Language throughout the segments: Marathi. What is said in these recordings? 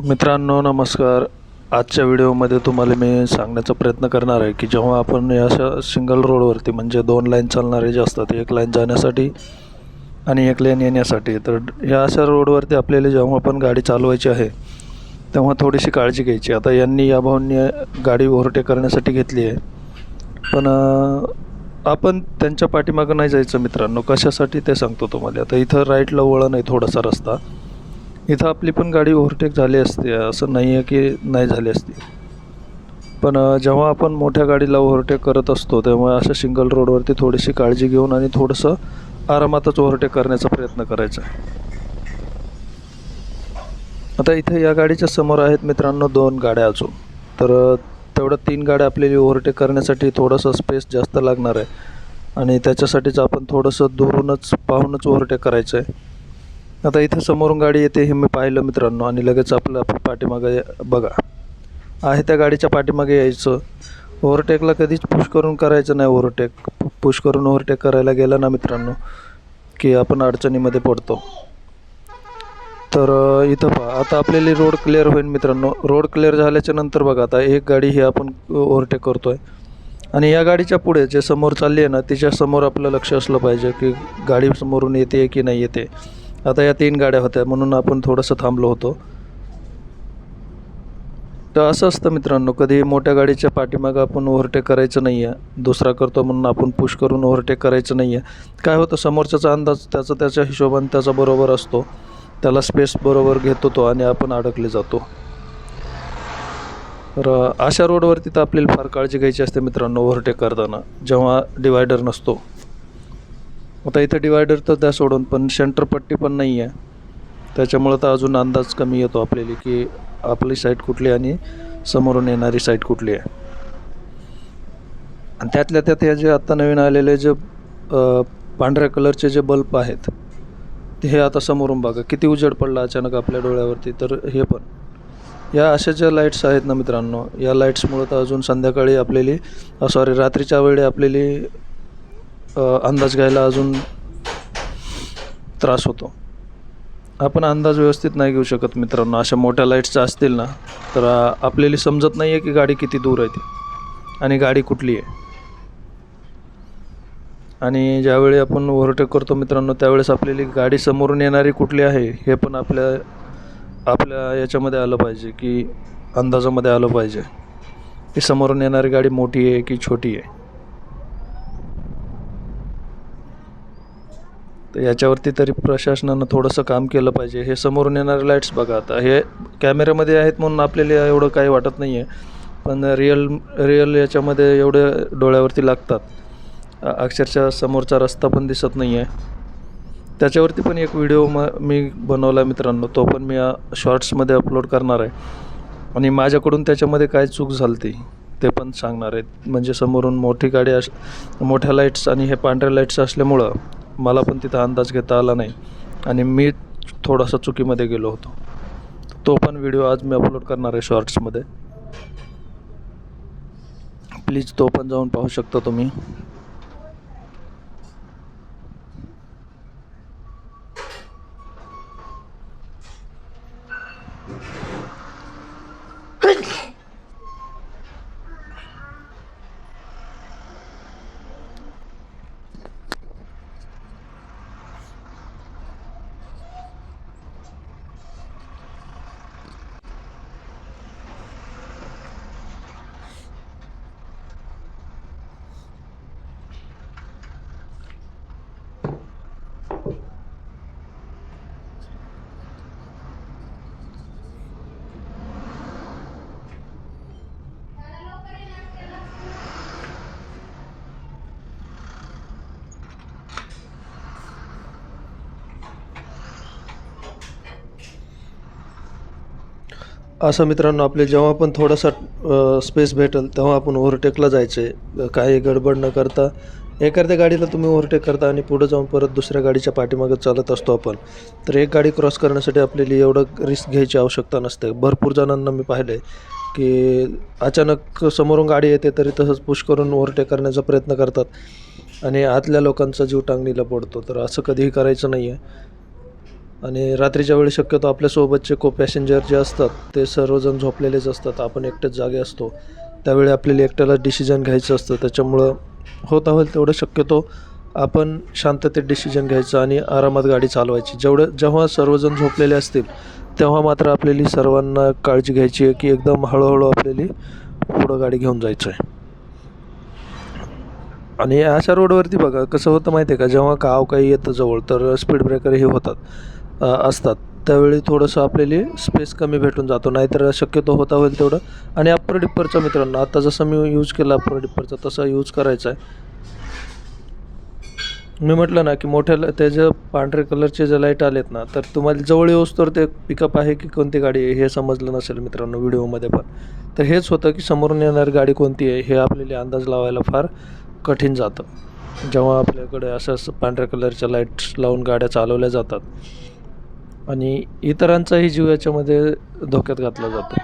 मित्रांनो नमस्कार. आजच्या व्हिडिओमध्ये तुम्हाला मी सांगण्याचा प्रयत्न करणार आहे की जेव्हा आपण या अशा सिंगल रोडवरती म्हणजे दोन लाईन चालणारे जे असतात एक लाईन जाण्यासाठी आणि एक लाईन येण्यासाठी तर ह्या अशा रोडवरती आपल्याला जेव्हा आपण गाडी चालवायची आहे तेव्हा थोडीशी काळजी घ्यायची. आता यांनी या भाऊंनी गाडी ओव्हरटेक करण्यासाठी घेतली आहे. पण आपण त्यांच्या पाठीमागं नाही जायचं मित्रांनो. कशासाठी ते सांगतो तुम्हाला. आता इथं राईटला वळण आहे थोडासा रस्ता. इथं आपली पण गाडी ओव्हरटेक झाली असते असं नाही आहे की नाही झाली असती. पण जेव्हा आपण मोठ्या गाडीला ओव्हरटेक करत असतो तेव्हा अशा सिंगल रोडवरती थोडीशी काळजी घेऊन आणि थोडंसं आरामातच ओव्हरटेक करण्याचा प्रयत्न करायचा. आहे आता इथे या गाडीच्या समोर आहेत मित्रांनो दोन गाड्या अजून. तर तेवढ्या तीन गाड्या आपल्याला ओव्हरटेक करण्यासाठी थोडंसं स्पेस जास्त लागणार आहे. आणि त्याच्यासाठीच आपण थोडंसं दुरूनच पाहूनच ओव्हरटेक करायचं आहे आता इथे समोरून गाडी येते हे मी पाहिलं मित्रांनो आणि लगेच आपलं आपल्या पाठीमागे बघा. आहे त्या गाडीच्या पाठीमागे यायचं. ओव्हरटेकला कधीच पुश करून करायचं नाही ओव्हरटेक पुश करून ओव्हरटेक करायला गेला ना मित्रांनो की आपण अडचणीमध्ये पडतो. तर इथं पहा. आता आपल्याला रोड क्लिअर होईल मित्रांनो. रोड क्लिअर झाल्याच्यानंतर बघा आता एक गाडी ही आपण ओव्हरटेक करतो आहे आणि या गाडीच्या पुढे जे समोर चालली आहे ना तिच्यासमोर आपलं लक्ष असलं पाहिजे की गाडी समोरून येते की नाही येते. आता या तीन गाड्या होत्या म्हणून आपण थोडंसं थांबलो होतो. तर असं असतं मित्रांनो कधी मोठ्या गाडीच्या पाठीमागं आपण ओव्हरटेक करायचं नाही आहे दुसरा करतो म्हणून आपण पुश करून ओव्हरटेक करायचं नाही आहे काय होतं समोरच्याचा अंदाज त्याचा त्याच्या हिशोबाने त्याचा बरोबर असतो त्याला स्पेस बरोबर घेतो तो आणि आपण अडकले जातो. तर अशा रोडवरती तर आपल्याला फार काळजी घ्यायची असते मित्रांनो ओव्हरटेक करताना जेव्हा डिवायडर नसतो. आता इथं डिवायडर तर त्या सोडून पण सेंटर पट्टी पण नाही आहे. त्याच्यामुळं तर अजून अंदाज कमी येतो आपल्याला की आपली साईट कुठली आणि समोरून येणारी साईट कुठली आहे. आणि त्यातल्या त्यात हे जे आत्ता नवीन आलेले जे पांढऱ्या कलरचे जे बल्ब आहेत ते हे आता समोरून बघा. किती उजेड पडला अचानक आपल्या डोळ्यावरती तर हे पण. या अशा ज्या लाईट्स आहेत ना मित्रांनो या लाईट्समुळं तर अजून संध्याकाळी आपल्याली सॉरी रात्रीच्या वेळी आपल्याली अंदाज घ्यायला अजून त्रास होतो. आपण अंदाज व्यवस्थित नाही घेऊ शकत मित्रांनो. अशा मोठ्या लाईट्सच्या असतील ना तर आपल्याला समजत नाही आहे की गाडी किती दूर आहे ती आणि गाडी कुठली आहे. आणि ज्यावेळी आपण ओव्हरटेक करतो मित्रांनो त्यावेळेस आपल्याला गाडी समोरून येणारी कुठली आहे हे पण आपल्या आपल्या याच्यामध्ये आलं पाहिजे की अंदाजामध्ये आलं पाहिजे. की समोरून येणारी गाडी मोठी आहे की छोटी आहे. तर याच्यावरती तरी प्रशासनानं थोडंसं काम केलं पाहिजे. हे समोरून येणारे लाईट्स बघा आता. हे कॅमेऱ्यामध्ये आहेत म्हणून आपल्याला एवढं काही वाटत नाही आहे पण रिअल रिअल याच्यामध्ये एवढे डोळ्यावरती लागतात. अक्षरशः समोरचा रस्ता पण दिसत नाही आहे त्याच्यावरती पण एक व्हिडिओ म मी बनवला मित्रांनो. तो पण मी शॉर्ट्समध्ये अपलोड करणार आहे. आणि माझ्याकडून त्याच्यामध्ये काय चूक झाली ती ते पण सांगणार आहेत म्हणजे समोरून मोठी गाडी अस मोठ्या लाईट्स आणि हे पांढऱ्या लाईट्स असल्यामुळं मला पण तिथं अंदाज घेता आला नाही. आणि मी थोडासा चुकीमध्ये गेलो होतो. तो पण व्हिडिओ आज मी अपलोड करणार आहे शॉर्ट्समध्ये प्लीज तो पण जाऊन पाहू शकता तुम्ही. असं मित्रांनो आपले जेव्हा पण थोडासा स्पेस भेटेल तेव्हा आपण ओव्हरटेकला जायचं. आहे काही गडबड न करता. एखाद्या गाडीला तुम्ही ओव्हरटेक करता आणि पुढे जाऊन परत दुसऱ्या गाडीच्या पाठीमागे चालत असतो आपण. तर एक गाडी क्रॉस करण्यासाठी आपल्याला एवढं रिस्क घ्यायची आवश्यकता नसते. भरपूर जणांना मी पाहिलं आहे की अचानक समोरून गाडी येते तरी तसंच पुश करून ओव्हरटेक करण्याचा प्रयत्न करतात. आणि आतल्या लोकांचा जीव टांगणीला पडतो. तर असं कधीही करायचं नाही आहे आणि रात्रीच्या वेळी शक्यतो आपल्यासोबतचे को पॅसेंजर जे असतात ते सर्वजण झोपलेलेच असतात. आपण एकटेच जागे असतो. त्यावेळी आपल्याला एकट्याला डिसिजन घ्यायचं असतं. त्याच्यामुळं होता होईल तेवढं शक्यतो आपण शांततेत डिसिजन घ्यायचं आणि आरामात गाडी चालवायची. जेवढं जेव्हा सर्वजण झोपलेले असतील तेव्हा मात्र आपल्याली सर्वांना काळजी घ्यायची आहे की एकदम हळूहळू आपल्याली पुढं गाडी घेऊन जायचं आहे. आणि अशा रोडवरती बघा कसं होतं माहिती आहे का? जेव्हा गाव काही येतं जवळ तर स्पीड ब्रेकर हे होतात. असतात. त्यावेळी थोडंसं आपल्याला स्पेस कमी भेटून जातो. नाहीतर शक्यतो होता होईल तेवढं. आणि अप्पर डिप्परचा मित्रांनो आता जसं मी यूज केला अप्पर डिप्परचा तसा यूज करायचा आहे. मी म्हटलं ना की मोठ्या त्याच्या ते जे पांढरे कलरचे जे लाइट आलेत ना तर तुम्हाला जवळ येऊस तर ते पिकअप आहे की कोणती गाडी आहे हे समजलं नसेल मित्रांनो व्हिडिओमध्ये पण. तर हेच होतं की समोरून येणारी गाडी कोणती आहे हे आपल्याला अंदाज लावायला फार कठीण जातं. जेव्हा आपल्याकडे असं असं पांढऱ्या कलरच्या लाईट्स लावून गाड्या चालवल्या जातात. आणि इतरांचाही जीव याच्यामध्ये धोक्यात घातला जातो.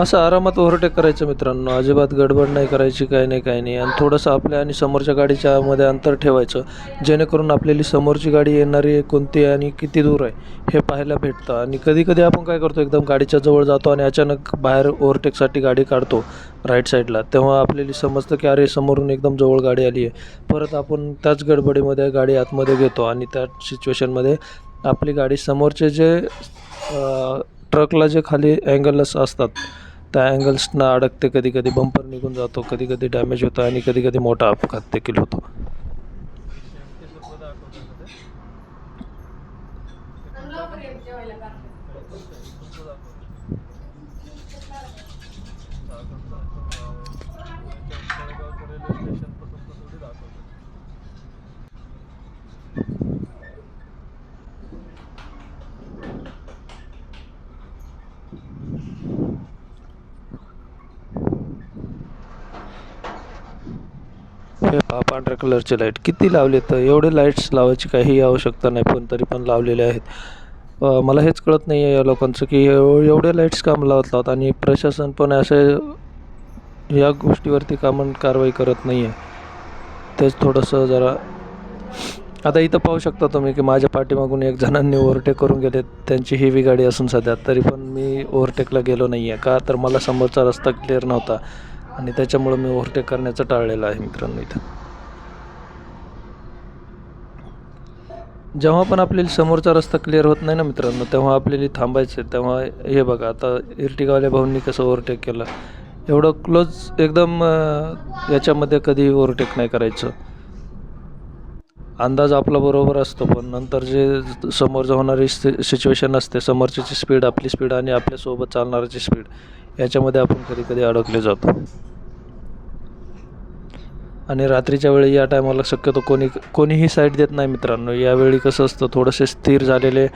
असं आरामात ओव्हरटेक करायचं मित्रांनो. अजिबात गडबड नाही करायची काही नाही काही नाही. आणि थोडंसं आपल्या आणि समोरच्या गाडीच्या मध्ये अंतर ठेवायचं. जेणेकरून आपल्याली समोरची गाडी येणारी कोणती आहे आणि किती दूर आहे हे पाहायला भेटतं. आणि कधी कधी आपण काय करतो एकदम गाडीच्या जवळ जातो आणि अचानक बाहेर ओव्हरटेकसाठी गाडी काढतो राईट साईडला. तेव्हा आपल्याला समजतं की अरे समोरून एकदम जवळ गाडी आली आहे. परत आपण त्याच गडबडीमध्ये गाडी आतमध्ये घेतो आणि त्या सिच्युएशनमध्ये आपली गाडी समोरचे जे ट्रकला जे खाली अँगल्स असतात त्या अँगल्सना अडकते कधी कधी बंपर निघून जातो कधी कधी डॅमेज होतं आणि कधी कधी मोठा अपघात देखील होतो हे पहा कलरचे लाइट किती लावले तर? एवढे लाईट्स लावायची काही आवश्यकता नाही पण तरी पण लावलेले आहेत. मला हेच कळत नाही आहे या लोकांचं की एवढे लाईट्स काम लावत लावत? आणि प्रशासन पण असे या गोष्टीवरती कामं कारवाई करत नाही आहे तेच थोडंसं जरा आता इथं पाहू शकता तुम्ही की माझ्या पाठीमागून एक जणांनी ओव्हरटेक करून गेले. त्यांची हेवी गाडी असून सध्या तरी पण मी ओव्हरटेकला गेलो नाही आहे का तर मला समोरचा रस्ता क्लिअर नव्हता. आणि त्याच्यामुळं मी ओव्हरटेक करण्याचं टाळलेलं आहे मित्रांनो इथं. जेव्हा पण आपल्याला समोरचा रस्ता क्लिअर होत नाही ना मित्रांनो तेव्हा आपल्याला थांबायचं आहे. तेव्हा हे बघा आता इर्टिगावाल्या भाऊंनी कसं ओव्हरटेक केलं. एवढं क्लोज एकदम याच्यामध्ये कधी ओव्हरटेक नाही करायचं. अंदाज आपला बरोबर असतो पण नंतर जे समोर होणारी सिच्युएशन असते समोरची स्पीड आपली स्पीड आणि आपल्यासोबत चालणाऱ्याची स्पीड याच्यामध्ये आपण कधी कधी अडकले जातो. आणि रात्रीच्या वेळी या टायमाला शक्यतो कोणी कोणीही साईड देत नाही मित्रांनो. यावेळी कसं असतं थोडंसे स्थिर झालेले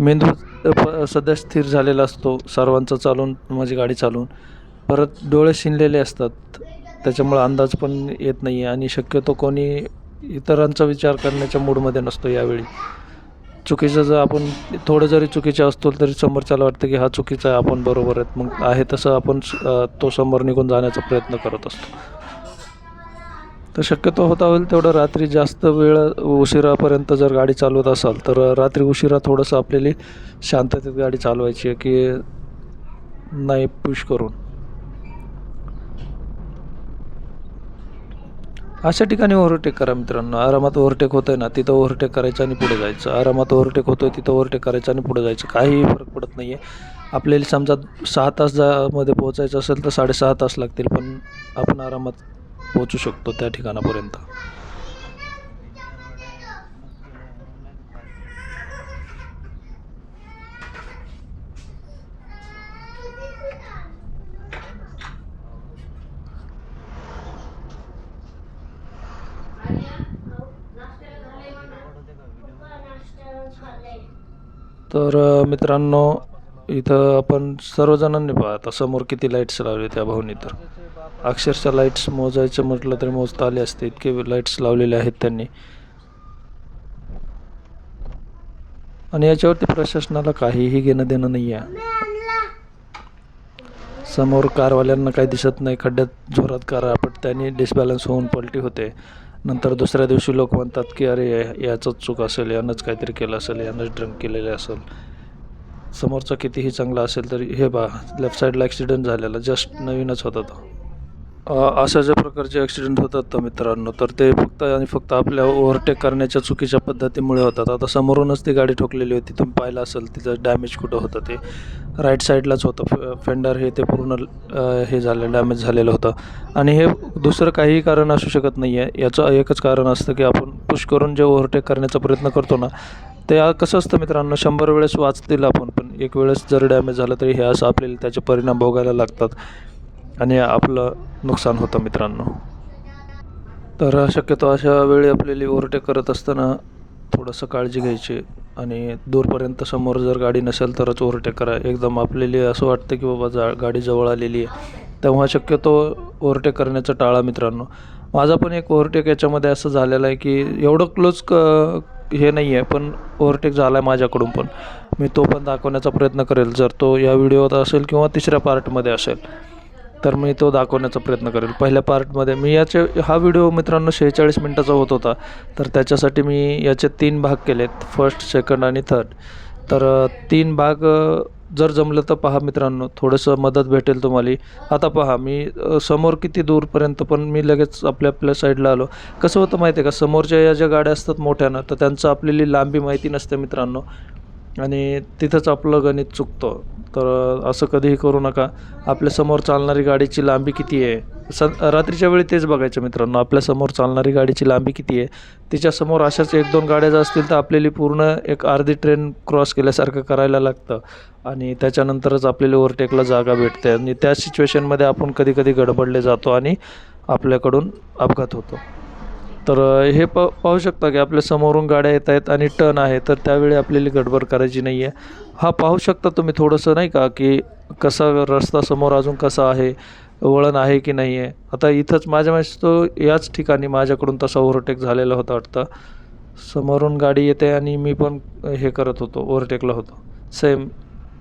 मेंदू प- सध्या स्थिर झालेला असतो. सर्वांचं चालून माझी गाडी चालून. परत डोळे शिनलेले असतात. त्याच्यामुळं अंदाज पण येत नाही आहे आणि शक्यतो कोणी इतरांचा विचार करण्याच्या मूडमध्ये नसतो यावेळी. चुकीचं जर आपण थोडं जरी चुकीचं असतो तरी समोरच्याला वाटतं की हा चुकीचा आहे आपण बरोबर आहेत. मग आहे तसं आपण तो समोर निघून जाण्याचा प्रयत्न करत असतो. तर शक्यतो होता होईल तेवढं रात्री जास्त वेळ उशिरापर्यंत जर गाडी चालवत असाल तर रात्री उशिरा थोडंसं आपल्याला शांततेत गाडी चालवायची आहे की नाही पुश करून. अशा ठिकाणी ओव्हरटेक करा मित्रांनो. आरामात ओव्हरटेक होतंय ना तिथं ओव्हरटेक करायचं आणि पुढे जायचं. आरामात ओव्हरटेक होतोय तिथं ओव्हरटेक करायचं आणि पुढे जायचं. काहीही फरक पडत नाही आहे आपल्याला समजा सहा तास जा मध्ये पोहोचायचं असेल तर साडेसहा तास लागतील पण आपण आरामात पोहोचू शकतो त्या ठिकाणापर्यंत. तर अ, मित्रांनो इथं आपण सर्वजणांनी पाहता आता समोर किती लाईट्स लावले त्या भाऊनी तर. अक्षरशः लाईट्स मोजायचं म्हटलं तरी मोजता आले असते इतके लाईट्स लावलेले आहेत त्यांनी. आणि याच्यावरती प्रशासनाला काहीही घेणं देणं नाही आहे समोर कारवाल्यांना काही दिसत नाही खड्ड्यात जोरात कार आपट त्यांनी डिसबॅलन्स होऊन पलटी होते. नंतर दुसऱ्या दिवशी लोक म्हणतात की अरे याचंच चूक असेल यानंच काहीतरी केलं असेल यानंच ड्रंक केलेले असेल. समोरचा कितीही चांगला असेल तरी हे बा लेफ्ट साईडला ॲक्सिडेंट झालेला जस्ट नवीनच होता तो. अशा ज्या प्रकारचे ॲक्सिडेंट होतात तर मित्रांनो तर ते फक्त आणि फक्त आपल्या ओव्हरटेक करण्याच्या चुकीच्या पद्धतीमुळे होतात. आता समोरूनच ती गाडी ठोकलेली होती तुम्ही पाहिलं असेल तिचं डॅमेज कुठं होतं ते. राईट साईडलाच होतं फ फेंडर हे ते पूर्ण हे झालं डॅमेज झालेलं होतं. आणि हे दुसरं काहीही कारण असू शकत नाही आहे याचं एकच कारण असतं की आपण पुश करून जे ओव्हरटेक करण्याचा प्रयत्न करतो ना ते कसं असतं मित्रांनो शंभर वेळेस वाचतील आपण पण एक वेळेस जर डॅमेज झालं तरी हे असं आपल्याला त्याचे परिणाम भोगायला लागतात आणि आपलं नुकसान होतं मित्रांनो. तर शक्यतो अशा वेळी आपल्याला ओव्हरटेक करत असताना थोडंसं काळजी घ्यायची आणि दूरपर्यंत समोर जर गाडी नसेल तरच ओव्हरटेक करा. एकदम आपल्याला असं वाटतं की बाबा जा गाडी जवळ आलेली आहे. तेव्हा शक्यतो ओव्हरटेक करण्याचं टाळा मित्रांनो. माझा पण एक ओव्हरटेक याच्यामध्ये असं झालेलं आहे की एवढं क्लोज क हे नाही आहे पण ओव्हरटेक झाला आहे माझ्याकडून पण. मी तो पण दाखवण्याचा प्रयत्न करेल. जर तो या व्हिडिओत असेल किंवा तिसऱ्या पार्टमध्ये असेल तर मी तो दाखवण्याचा प्रयत्न करेल. पहिल्या पार्टमध्ये मी याचे हा व्हिडिओ मित्रांनो शेहेचाळीस मिनटाचा होत होता. तर त्याच्यासाठी मी याचे तीन भाग केलेत. फर्स्ट सेकंड आणि थर्ड तर तीन भाग जर जमलं तर पहा मित्रांनो थोडंसं मदत भेटेल तुम्हाला. आता पहा मी समोर किती दूरपर्यंत पण मी लगेच आपल्या आपल्या साईडला आलो. कसं होतं माहिती आहे का समोरच्या या ज्या गाड्या असतात मोठ्यानं तर त्यांचं आपल्याला लांबी माहिती नसते मित्रांनो. आणि तिथंच आपलं गणित चुकतं. तर असं कधीही करू नका. आपल्यासमोर चालणारी गाडीची लांबी किती आहे? स रात्रीच्या वेळी तेच बघायचं मित्रांनो. आपल्यासमोर चालणारी गाडीची लांबी किती आहे? तिच्यासमोर अशाच एक दोन गाड्या जर असतील तर आपल्याला पूर्ण एक अर्धी ट्रेन क्रॉस केल्यासारखं करायला लागतं. आणि त्याच्यानंतरच आपल्याला ओव्हरटेकला जागा भेटते. आणि त्या सिच्युएशनमध्ये आपण कधी कधी गडबडले जातो आणि आपल्याकडून अपघात होतो. तर हे प पाहू शकता की आपल्या समोरून गाड्या येत आहेत आणि टर्न आहे तर त्यावेळी आपल्याला गडबड करायची नाही आहे हा पाहू शकता तुम्ही थोडंसं नाही का की कसा रस्ता समोर अजून कसा आहे वळण आहे की नाही आहे आता इथंच माझ्या माहिती तो याच ठिकाणी माझ्याकडून तसा ओव्हरटेक झालेला होता वाटतं. समोरून गाडी येते आणि मी पण हे करत होतो ओव्हरटेकला होतो. सेम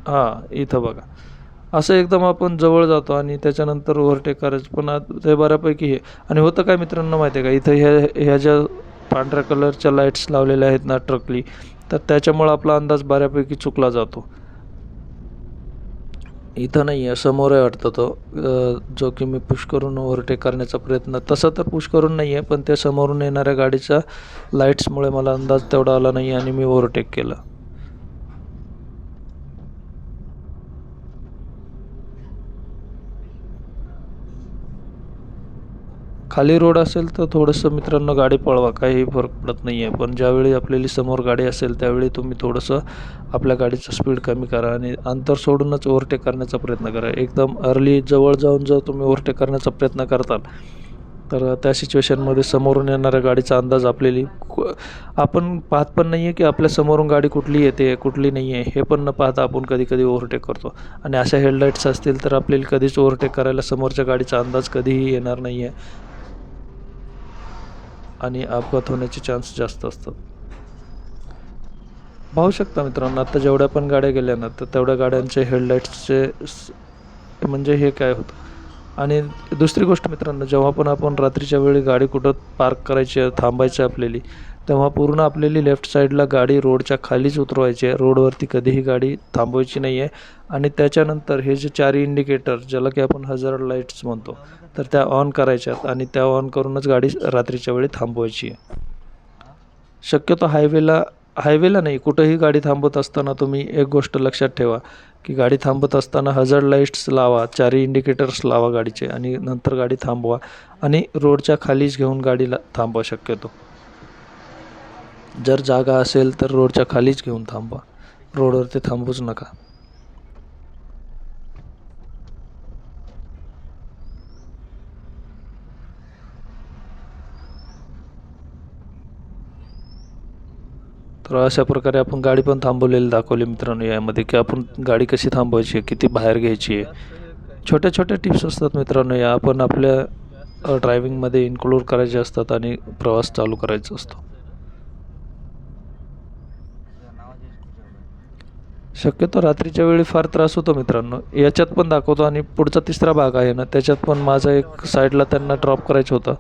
हां इथं बघा. असं एकदम आपण जवळ जातो आणि त्याच्यानंतर ओव्हरटेक करायचं. पण ते बऱ्यापैकी हे. आणि होतं काय मित्रांनो माहिती आहे का? इथं ह्या ह्या ज्या पांढऱ्या कलरच्या लाईट्स लावलेल्या आहेत ना ट्रकली तर त्याच्यामुळं आपला अंदाज बऱ्यापैकी चुकला जातो. इथं नाही आहे समोर आहे वाटतं तो. जो की मी पुश करून ओव्हरटेक करण्याचा प्रयत्न तसं तर पुश करून नाही आहे पण त्या समोरून येणाऱ्या गाडीच्या लाईट्समुळे मला अंदाज तेवढा आला नाही आणि मी ओव्हरटेक केलं. खाली रोड असेल तर थोडंसं मित्रांनो गाडी पळवा काही फरक पडत नाही आहे पण ज्यावेळी आपल्याला समोर गाडी असेल त्यावेळी तुम्ही थोडंसं आपल्या गाडीचं स्पीड कमी करा आणि अंतर सोडूनच ओव्हरटेक करण्याचा प्रयत्न करा. एकदम अर्ली जवळ जाऊन जर तुम्ही ओव्हरटेक करण्याचा प्रयत्न करताल तर त्या सिच्युएशनमध्ये समोरून येणाऱ्या गाडीचा अंदाज आपल्याली आपण पाहत पण नाही आहे की आपल्या समोरून गाडी कुठली येते कुठली नाही आहे हे पण न पाहता आपण कधी कधी ओव्हरटेक करतो. आणि अशा हेडलाईट्स असतील तर आपल्याला कधीच ओव्हरटेक करायला समोरच्या गाडीचा अंदाज कधीही येणार नाही आहे आणि अपघात होण्याचे चान्स जास्त असतात. पाहू शकता मित्रांनो आता जेवढ्या पण गाड्या गेल्या ना तर तेवढ्या गाड्यांचे हेडलाईट्सचे म्हणजे हे काय होतं? आणि दुसरी गोष्ट मित्रांनो जेव्हा पण आपण रात्रीच्या वेळी गाडी कुठं पार्क करायची आहे थांबायची आपल्याली तेव्हा पूर्ण आपल्याली लेफ्ट साईडला गाडी रोडच्या खालीच उतरवायची आहे. रोडवरती कधीही गाडी थांबवायची नाही आहे आणि त्याच्यानंतर हे जे चारी इंडिकेटर ज्याला की आपण हजार्ड लाईट्स म्हणतो तर त्या ऑन करायच्यात आणि त्या ऑन करूनच गाडी रात्रीच्या वेळी थांबवायची आहे. शक्यतो हायवेला हायवेला नाही कुठंही गाडी थांबत असताना तुम्ही एक गोष्ट लक्षात ठेवा की गाडी थांबत असताना हजार लाईट्स लावा चारी इंडिकेटर्स लावा गाडीचे आणि नंतर गाडी थांबवा आणि रोडच्या खालीच घेऊन गाडीला थांबवा शक्यतो. जर जागा असेल तर रोडच्या खालीच घेऊन थांबा. रोडवरती थांबूच नका. तर अशा प्रकारे आपण गाडी पण थांबवलेली दाखवली मित्रांनो यामध्ये की आपण गाडी कशी थांबवायची आहे किती बाहेर घ्यायची आहे. छोट्या छोट्या टिप्स असतात मित्रांनो या आपण आपल्या ड्रायव्हिंगमध्ये इन्क्लूड करायचे असतात आणि प्रवास चालू करायचा असतो. शक्यतो रात्रीच्या वेळी फार त्रास होतो मित्रांनो. याच्यात पण दाखवतो आणि पुढचा तिसरा भाग आहे ना त्याच्यात पण माझा एक साईडला त्यांना ड्रॉप करायचं होतं.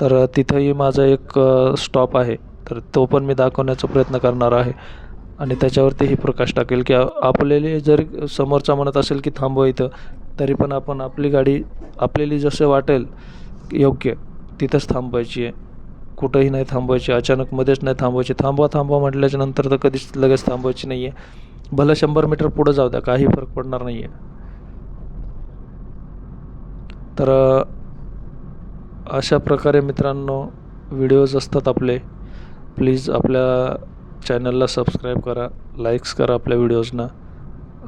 तर तिथंही माझा एक स्टॉप आहे. तर तो पण मी दाखवण्याचा प्रयत्न करणार आहे. आणि त्याच्यावरतीही प्रकाश टाकेल की आपल्याला जर समोरचा म्हणत असेल की थांबवा इथं तरी पण आपण आपली गाडी आपल्याला जसं वाटेल योग्य तिथंच थांबवायची आहे. कुठंही नाही थांबवायची अचानक मध्येच नाही थांबवायची. थांबवा थांबवा म्हटल्याच्या नंतर तर कधीच लगेच थांबवायची नाही आहे भलं शंभर मीटर पुढं जाऊ द्या काही फरक पडणार नाही आहे तर अशा प्रकारे मित्रांनो व्हिडिओज असतात आपले. प्लीज आपल्या चॅनलला सबस्क्राईब करा लाईक्स करा आपल्या व्हिडिओजना.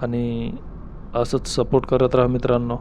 आणि असंच सपोर्ट करत राहा मित्रांनो.